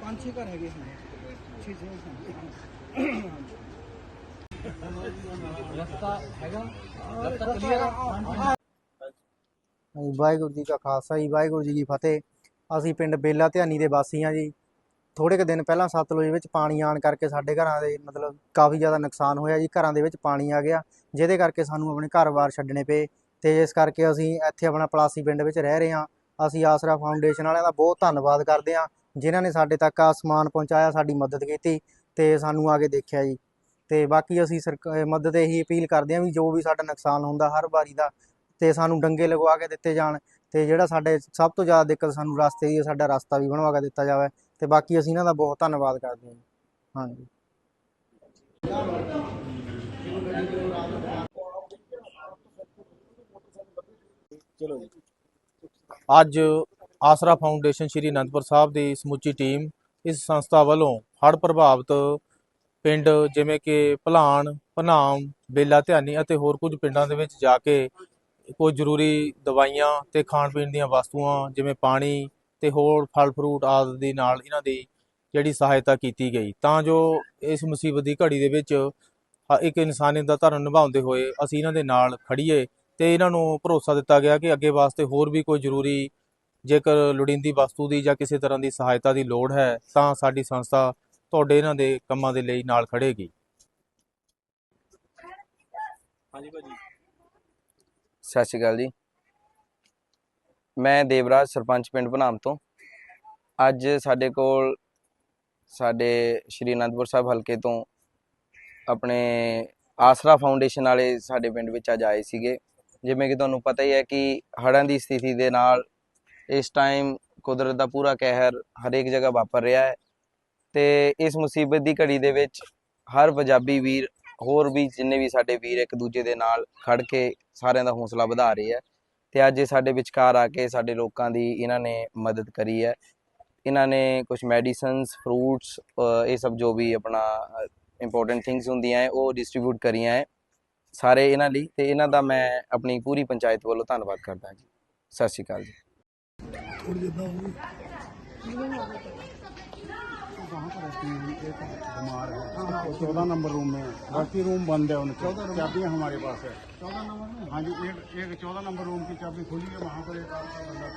ਪੰਜ ਛੇ ਘਰ ਹੈਗੇ ਹਨ ਛੇ ਛੇ ਰਸਤਾ ਹੈਗਾ ਰਸਤਾ ਕਲੀਅਰ ਹਾਂਜੀ, ਵਾਹਿਗੁਰੂ ਜੀ ਕਾ ਖਾਲਸਾ ਜੀ, ਵਾਹਿਗੁਰੂ ਜੀ ਕੀ ਫਤਿਹ। ਅਸੀਂ ਪਿੰਡ ਬੇਲਾ ਧਿਆਨੀ ਦੇ ਵਾਸੀ ਹਾਂ ਜੀ। ਥੋੜੇ ਕੁ ਦਿਨ ਪਹਿਲਾਂ ਸਤਲੁਜ ਵਿੱਚ ਪਾਣੀ ਆਣ ਕਰਕੇ ਸਾਡੇ ਘਰਾਂ ਦੇ ਮਤਲਬ ਕਾਫੀ ਜ਼ਿਆਦਾ ਨੁਕਸਾਨ ਹੋਇਆ ਜੀ। ਘਰਾਂ ਦੇ ਵਿੱਚ ਪਾਣੀ ਆ ਗਿਆ, ਜਿਹਦੇ ਕਰਕੇ ਸਾਨੂੰ ਆਪਣੇ ਘਰ-ਬਾਰ ਛੱਡਣੇ ਪਏ ਤੇ ਇਸ ਕਰਕੇ ਅਸੀਂ ਇੱਥੇ ਆਪਣਾ ਪਲਾਸੀ ਪਿੰਡ ਵਿੱਚ ਰਹਿ ਰਹੇ ਹਾਂ। ਅਸੀਂ ਆਸਰਾ ਫਾਊਂਡੇਸ਼ਨ ਵਾਲਿਆਂ ਦਾ ਬਹੁਤ ਧੰਨਵਾਦ ਕਰਦੇ ਹਾਂ, ਜਿਨ੍ਹਾਂ ਨੇ ਸਾਡੇ ਤੱਕ ਆ ਸਮਾਨ ਪਹੁੰਚਾਇਆ, ਸਾਡੀ ਮਦਦ ਕੀਤੀ ਤੇ ਸਾਨੂੰ ਆ ਕੇ ਦੇਖਿਆ ਜੀ। ਤੇ ਬਾਕੀ ਅਸੀਂ ਸਰਕ- ਮਦਦ ਇਹੀ ਅਪੀਲ ਕਰਦੇ ਹਾਂ ਵੀ ਜੋ ਵੀ ਸਾਡਾ ਨੁਕਸਾਨ ਹੁੰਦਾ ਹਰ ਵਾਰੀ ਦਾ, ਤੇ ਸਾਨੂੰ ਡੰਗੇ ਲਗਵਾ ਕੇ ਦਿੱਤੇ ਜਾਣ ਤੇ ਜਿਹੜਾ ਸਾਡੇ ਸਭ ਤੋਂ ਜ਼ਿਆਦਾ ਦਿੱਕਤ ਸਾਨੂੰ ਰਸਤੇ ਦੀ, ਸਾਡਾ ਰਸਤਾ ਵੀ ਬਣਵਾ ਕੇ ਦਿੱਤਾ ਜਾਵੇ ਤੇ ਬਾਕੀ ਅਸੀਂ ਇਹਨਾਂ ਦਾ ਬਹੁਤ ਧੰਨਵਾਦ ਕਰਦੇ ਹਾਂ ਜੀ। ਅੱਜ ਆਸਰਾ ਫਾਊਂਡੇਸ਼ਨ ਸ਼੍ਰੀ ਅਨੰਦਪੁਰ ਸਾਹਿਬ ਦੀ ਸਮੁੱਚੀ ਟੀਮ ਇਸ ਸੰਸਥਾ ਵੱਲੋਂ ਹੜ੍ਹ ਪ੍ਰਭਾਵਿਤ ਪਿੰਡ ਜਿਵੇਂ ਕਿ ਭਲਾਣ, ਭਨਾਮ, ਬੇਲਾ ਧਿਆਨੀ ਅਤੇ ਹੋਰ ਕੁਝ ਪਿੰਡਾਂ ਦੇ ਵਿੱਚ ਜਾ ਕੇ ਕੋਈ ਜ਼ਰੂਰੀ ਦਵਾਈਆਂ ਤੇ ਖਾਣ ਪੀਣ ਦੀਆਂ ਵਸਤੂਆਂ ਜਿਵੇਂ ਪਾਣੀ ਤੇ ਹੋਰ ਫਲ ਫਰੂਟ ਆਦਿ ਦੇ ਨਾਲ ਇਹਨਾਂ ਦੀ ਜਿਹੜੀ ਸਹਾਇਤਾ ਕੀਤੀ ਗਈ। ਤਾਂ ਜੋ ਇਸ ਮੁਸੀਬਤ ਦੀ ਘੜੀ ਦੇ ਵਿੱਚ ਹ- ਇੱਕ ਇਨਸਾਨੀਅਤ ਦਾ ਧਰਮ ਨਿਭਾਉਂਦੇ ਹੋਏ ਅਸੀਂ ਇਹਨਾਂ ਦੇ ਨਾਲ ਖੜੀਏ ਤੇ ਇਹਨਾਂ ਨੂੰ ਭਰੋਸਾ ਦਿੱਤਾ ਗਿਆ ਕਿ ਅੱਗੇ ਵਾਸਤੇ ਹੋਰ ਵੀ ਕੋਈ ਜ਼ਰੂਰੀ ਜੇਕਰ ਲੋੜੀਂਦੀ ਵਸਤੂ ਦੀ ਜਾਂ ਕਿਸੇ ਤਰ੍ਹਾਂ ਦੀ ਸਹਾਇਤਾ ਦੀ ਲੋੜ ਹੈ ਤਾਂ ਸਾਡੀ ਸੰਸਥਾ ਤੁਹਾਡੇ ਇਹਨਾਂ ਦੇ ਕੰਮਾਂ ਦੇ ਲਈ ਨਾਲ ਖੜੇਗੀ। ਹਾਂਜੀ ਭਾਜੀ। ਸਤਿ ਸ਼੍ਰੀ ਅਕਾਲ ਜੀ। ਮੈਂ ਦੇਵਰਾਜ ਸਰਪੰਚ ਪਿੰਡ ਬਨਾਮ ਤੋਂ। ਅੱਜ ਸਾਡੇ ਕੋਲ ਸਾਡੇ ਸ਼੍ਰੀ ਅਨੰਦਪੁਰ ਸਾਹਿਬ ਹਲਕੇ ਤੋਂ ਆਪਣੇ ਆਸਰਾ ਫਾਊਂਡੇਸ਼ਨ ਵਾਲੇ ਸਾਡੇ ਪਿੰਡ ਵਿੱਚ ਅੱਜ ਆਏ ਸੀਗੇ। ਜਿਵੇਂ ਕਿ ਤੁਹਾਨੂੰ ਪਤਾ ਹੀ ਹੈ ਕਿ ਹੜ੍ਹਾਂ ਦੀ ਸਥਿਤੀ ਦੇ ਨਾਲ ਇਸ ਟਾਈਮ ਕੁਦਰਤ ਦਾ ਪੂਰਾ ਕਹਿਰ ਹਰੇਕ ਜਗ੍ਹਾ ਵਾਪਰ ਰਿਹਾ ਹੈ ਤੇ ਇਸ ਮੁਸੀਬਤ ਦੀ ਘੜੀ ਦੇ ਵਿੱਚ ਹਰ ਪੰਜਾਬੀ ਵੀਰ, ਹੋਰ ਵੀ ਜਿੰਨੇ ਵੀ ਸਾਡੇ ਵੀਰ ਇੱਕ ਦੂਜੇ ਦੇ ਨਾਲ ਖੜ ਕੇ ਸਾਰਿਆਂ ਦਾ ਹੌਸਲਾ ਵਧਾ ਰਹੇ ਹੈ ਤੇ ਅੱਜ ਇਹ ਸਾਡੇ ਵਿਚਕਾਰ ਆ ਕੇ ਸਾਡੇ ਲੋਕਾਂ ਦੀ ਇਹਨਾਂ ਨੇ ਮਦਦ ਕਰੀ ਹੈ। ਇਹਨਾਂ ਨੇ ਕੁਝ ਮੈਡੀਸਨਸ ਫਰੂਟਸ ਇਹ ਸਭ ਜੋ ਵੀ ਆਪਣਾ ਇੰਪੋਰਟੈਂਟ ਥਿੰਗਸ ਹੁੰਦੀਆਂ ਹੈ ਉਹ ਡਿਸਟ੍ਰੀਬਿਊਟ ਕਰੀਆਂ ਹੈ। ਸਾਰੇ ਇਹਨਾਂ ਲਈ ਤੇ ਇਹਨਾਂ ਦਾ ਮੈਂ ਆਪਣੀ ਪੂਰੀ ਪੰਚਾਇਤ ਵੱਲੋਂ ਧੰਨਵਾਦ ਕਰਦਾ ਜੀ ਸਤਿ ਸ਼੍ਰੀ ਅਕਾਲ ਜੀ वहाँ पर रहती हैं एक बीमार है वो चौदह नंबर रूम में है बाकी रूम बंद है उनके चाबियाँ हमारे पास है चौदह नंबर में हाँ जी एक एक चौदह नंबर रूम की चाबी खुली है वहाँ पर एक आपका बंदा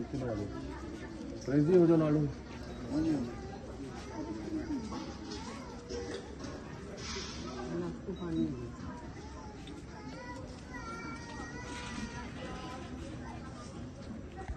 कितने वाले हो जो नालू